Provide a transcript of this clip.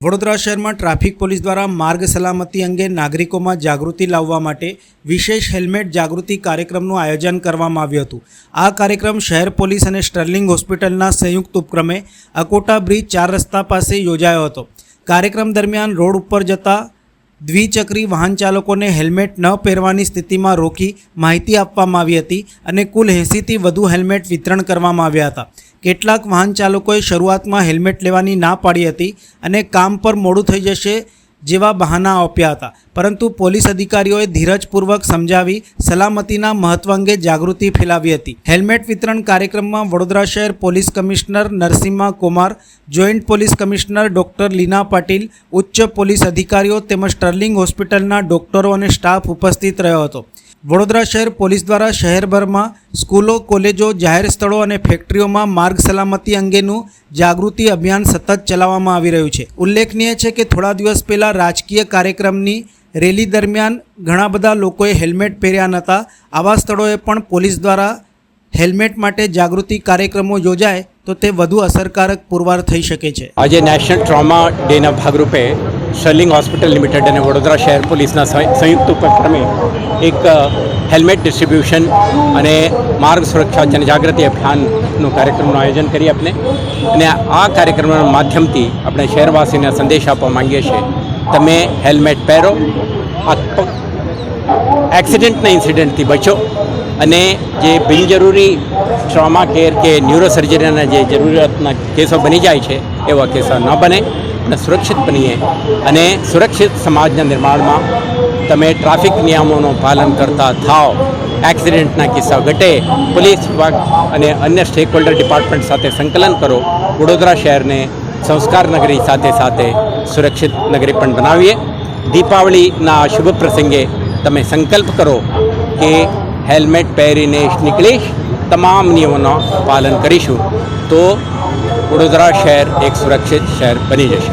વડોદરા શહેરમાં traffic police દ્વારા માર્ગ સલામતી અંગે નાગરિકોમાં જાગૃતિ લાવવા માટે વિશેષ હેલ્મેટ જાગૃતિ કાર્યક્રમનું આયોજન કરવામાં આવ્યું હતું. આ કાર્યક્રમ શહેર પોલીસ અને સ્ટર્લિંગ હોસ્પિટલના સંયુક્ત ઉપક્રમે અકોટા બ્રિજ ચાર રસ્તા પાસે યોજાયો હતો. કાર્યક્રમ દરમિયાન રોડ ઉપર જતા દ્વિચક્રી વાહન ચાલકોને હેલ્મેટ ન પહેરવાની સ્થિતિમાં રોકી માહિતી આપવામાં આવી હતી અને કુલ એંસીથી વધુ હેલ્મેટ વિતરણ કરવામાં આવ્યા હતા. કેટલાક વાહન ચાલકોએ શરૂઆતમાં હેલ્મેટ લેવાની ના પાડી હતી અને કામ પર મોડું થઈ જશે જેવા બહાના આપ્યા હતા. પરંતુ પોલીસ અધિકારીઓએ ધીરજપૂર્વક સમજાવી સલામતીના મહત્વ અંગે જાગૃતિ ફેલાવી હતી. હેલ્મેટ વિતરણ કાર્યક્રમમાં વડોદરા શહેર police commissioner Narasimha Kumar, joint police commissioner doctor Leena Patil, ઉચ્ચ પોલીસ અધિકારીઓ તેમજ સ્ટર્લિંગ હોસ્પિટલના ડૉક્ટરો અને સ્ટાફ ઉપસ્થિત રહ્યો હતો. વડોદરા શહેર પોલીસ દ્વારા શહેરભરમાં સ્કૂલો, કોલેજો, જાહેર સ્થળો અને ફેક્ટરીઓમાં માર્ગ સલામતી અંગેનું જાગૃતિ અભિયાન સતત ચલાવવામાં આવી રહ્યું છે. ઉલ્લેખનીય છે કે થોડા દિવસ પહેલાં રાજકીય કાર્યક્રમની રેલી દરમિયાન ઘણા બધા લોકોએ હેલ્મેટ પહેર્યા નહોતા. આવા સ્થળોએ પણ પોલીસ દ્વારા હેલ્મેટ માટે જાગૃતિ કાર્યક્રમો યોજાય તો તે વધુ અસરકારક પુરવાર થઈ શકે છે. આજે નેશનલ ટ્રોમા ડેના ભાગરૂપે શર્લિંગ હોસ્પિટલ લિમિટેડ અને વડોદરા શહેર પોલીસના સંય- સંયુક્ત ઉપક્રમે એક હેલ્મેટ ડિસ્ટ્રીબ્યુશન અને માર્ગ સુરક્ષા જનજાગૃતિ અભિયાનનું કાર્યક્રમનું આયોજન કરી આપણે અને આ કાર્યક્રમના માધ્યમથી આપણે શહેરવાસીને સંદેશ આપવા માંગીએ છીએ. તમે હેલ્મેટ પહેરો એક્સિડન્ટના ઇન્સિડન્ટથી બચો. અને જે બિનજરૂરી ટ્રોમા કેર કે ન્યુરોસર્જરીના જે જરૂરિયાતના કેસો બની જાય છે, એવા કેસો ન બને અને સુરક્ષિત બનીએ. અને સુરક્ષિત સમાજના નિર્માણમાં તમે ટ્રાફિક નિયમોનું પાલન કરતા થાઓ, એક્સિડન્ટના કિસ્સા ઘટે, પોલીસ વિભાગ અને અન્ય સ્ટેક હોલ્ડર ડિપાર્ટમેન્ટ સાથે સંકલન કરો, વડોદરા શહેરને સંસ્કાર નગરી સાથે સાથે સુરક્ષિત નગરી પણ બનાવીએ. દીપાવલીના શુભ પ્રસંગે તમે સંકલ્પ કરો કે હેલ્મેટ પહેરીને નીકળીશ, તમામ નિયમોનું પાલન કરીશું. તો વડોદરા શહેર એક સુરક્ષિત શહેર બની જશે.